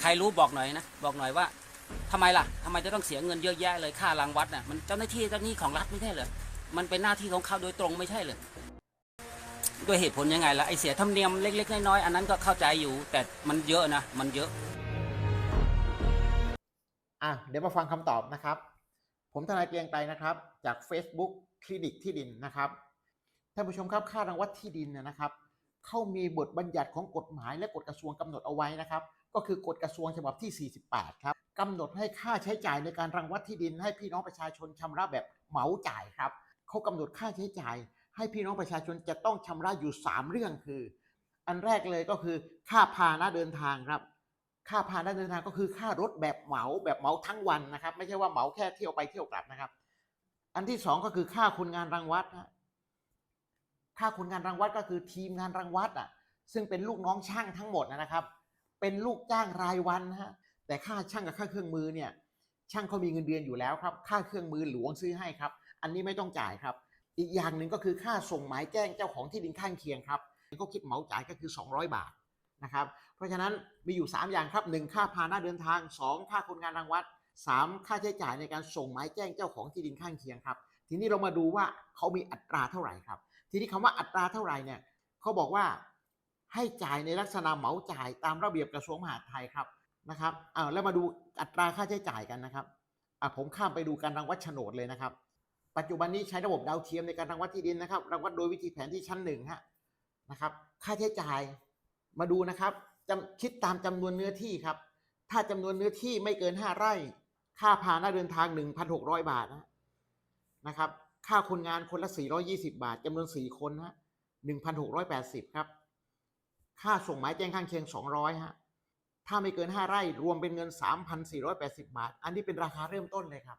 ใครรู้บอกหน่อยนะ บอกหน่อยว่าทำไมล่ะทำไมจะต้องเสียเงินเยอะแยะเลยค่ารางวัดน่ะมันเจ้าหน้าที่เจ้าหน้าที่ของรัฐไม่ใช่เหรอมันเป็นหน้าที่ของเขาโดยตรงไม่ใช่เหรอด้วยเหตุผลยังไงล่ะไอเสียธรรมเนียมเล็ก ๆ น้อยๆอันนั้นก็เข้าใจอยู่ แต่มันเยอะนะมันเยอะอะเดี๋ยวมาฟังคำตอบนะครับ ผมทนายเกรียงไกรนะครับ จาก Facebook คลินิกที่ดินนะครับท่านผู้ชมครับค่ารางวัดที่ดินเนยนะครับ เขามีบทบัญญัติของกฎหมายและกฎกระทรวงกำหนดเอาไว้นะครับ ก็คือกฎกระทรวงฉบับที่ 48 ครับกำหนดให้ค่าใช้จ่ายในการรังวัดที่ดิน ให้พี่น้องประชาชนชำระแบบเหมาจ่ายครับเขากำหนดค่าใช้จ่าย ให้พี่น้องประชาชนจะต้องชำระอยู่ 3 เรื่องคือ อันแรกเลยก็คือค่าพาหนะเดินทางครับค่าพาหนะเดินทางก็คือค่ารถแบบเหมาแบบเหมาทั้งวันนะครับ ไม่ใช่ว่าเหมาแค่เที่ยวไปเที่ยวกลับนะครับ อันที่สองก็คือค่าคนงานรังวัดนะ ค่าคนงานรังวัดก็คือทีมงานรังวัดอะซึ่งเป็นลูกน้องช่างทั้งหมดนะครับ เป็นลูกจ้างรายวันนะฮะแต่ค่าช่างกับค่าเครื่องมือเนี่ยช่างเขามีเงินเดือนอยู่แล้วครับ ค่าเครื่องมือหลวงซื้อให้ครับ อันนี้ไม่ต้องจ่ายครับ อีกอย่างหนึ่งก็คือค่าส่งหมายแจ้งเจ้าของที่ดินข้างเคียงครับก็คิดเหมาจ่ายก็คือ 200 บาทนะครับ เพราะฉะนั้นมีอยู่ 3 อย่างครับ 1 ค่าพาหนะเดินทาง 2 ค่าคนงานรังวัด 3 ค่าใช้จ่ายในการส่งหมายแจ้งเจ้าของที่ดินข้างเคียงครับ ทีนี้เรามาดูว่าเขามีอัตราเท่าไหร่ครับ ทีนี้คำว่าอัตราเท่าไหร่เนี่ยเขาบอกว่าให้จ่ายในลักษณะเหมาจ่ายตามระเบียบกระทรวงมหาดไทยครับนะครับอ้าวแล้วมาดูอัตราค่าใช้จ่ายกันนะครับอะผมข้ามไปดูการรังวัดโฉนดเลยนะครับ ปัจจุบันนี้ใช้ระบบดาวเทียมในการรังวัดที่ดินนะครับรังวัดโดยวิธีแผนที่ชั้นหนึ่งฮะนะครับค่าใช้จ่ายมาดูนะครับจำคิดตามจำนวนเนื้อที่ครับ ถ้าจำนวนเนื้อที่ไม่เกิน 5 ไร่ ค่าพาหน้าเดินทาง 1,600 บาทนะนะครับ ค่าคนงานคนละ 420 บาทจำนวน 4 คนนะ1,680 ครับ ค่าส่งหมายแจ้งข้างเคียง 200 ฮะ ถ้าไม่เกิน 5 ไร่รวมเป็นเงิน 3,480 บาท อันนี้เป็นราคาเริ่มต้นเลยครับ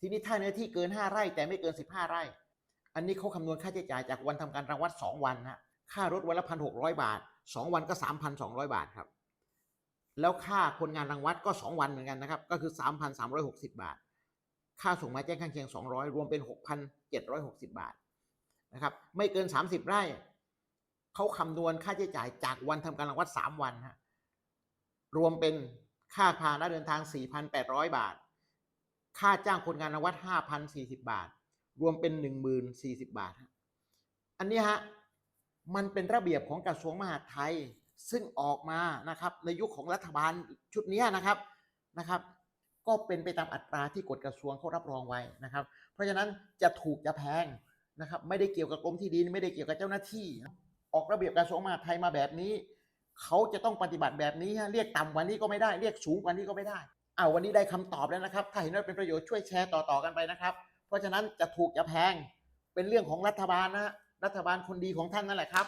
ทีนี้ถ้าเนื้อที่เกิน 5 ไร่แต่ไม่เกิน 15 ไร่ อันนี้เขาคำนวณค่าใช้จ่ายจากวันทำการรังวัด 2 วันนะค่ารถวันละ1,600 บาท 2 วันก็ 3,200 บาทครับ แล้วค่าคนงานรังวัดก็ 2 วันเหมือนกันนะครับ ก็คือ 3,360 บาท ค่าส่งมาแจ้งข้างเคียง 200 รวมเป็น 6,760 บาทนะครับไม่เกิน 30 ไร่เขาคำนวณค่าใช้จ่ายจากวันทำการรังวัด 3 วันฮะรวมเป็นค่าพาหนะเดินทาง 4,800 บาท ค่าจ้างคนงานรังวัด 5,040 บาท รวมเป็น 1,040 บาท อันนี้ฮะมันเป็นระเบียบของกระทรวงมหาดไทยซึ่งออกมานะครับในยุคของรัฐบาลชุดนี้นะครับนะครับ ก็เป็นไปตามอัตราที่กฎกระทรวงเขารับรองไว้นะครับ เพราะฉะนั้นจะถูกจะแพงนะครับไม่ได้เกี่ยวกับกรมที่ดิน ไม่ได้เกี่ยวกับเจ้าหน้าที่ ออกระเบียบกระทรวงมหาดไทยมาแบบนี้ เขาจะต้องปฏิบัติแบบนี้ฮะเรียกต่ำกว่านี้ก็ไม่ได้ เรียกสูงกว่านี้ก็ไม่ได้อ้าววันนี้ได้คำตอบแล้วนะครับ ถ้าเห็นว่าเป็นประโยชน์ช่วยแชร์ต่อๆกันไปนะครับ เพราะฉะนั้นจะถูกจะแพงเป็นเรื่องของรัฐบาลนะฮะรัฐบาลคนดีของท่านนั่นแหละครับ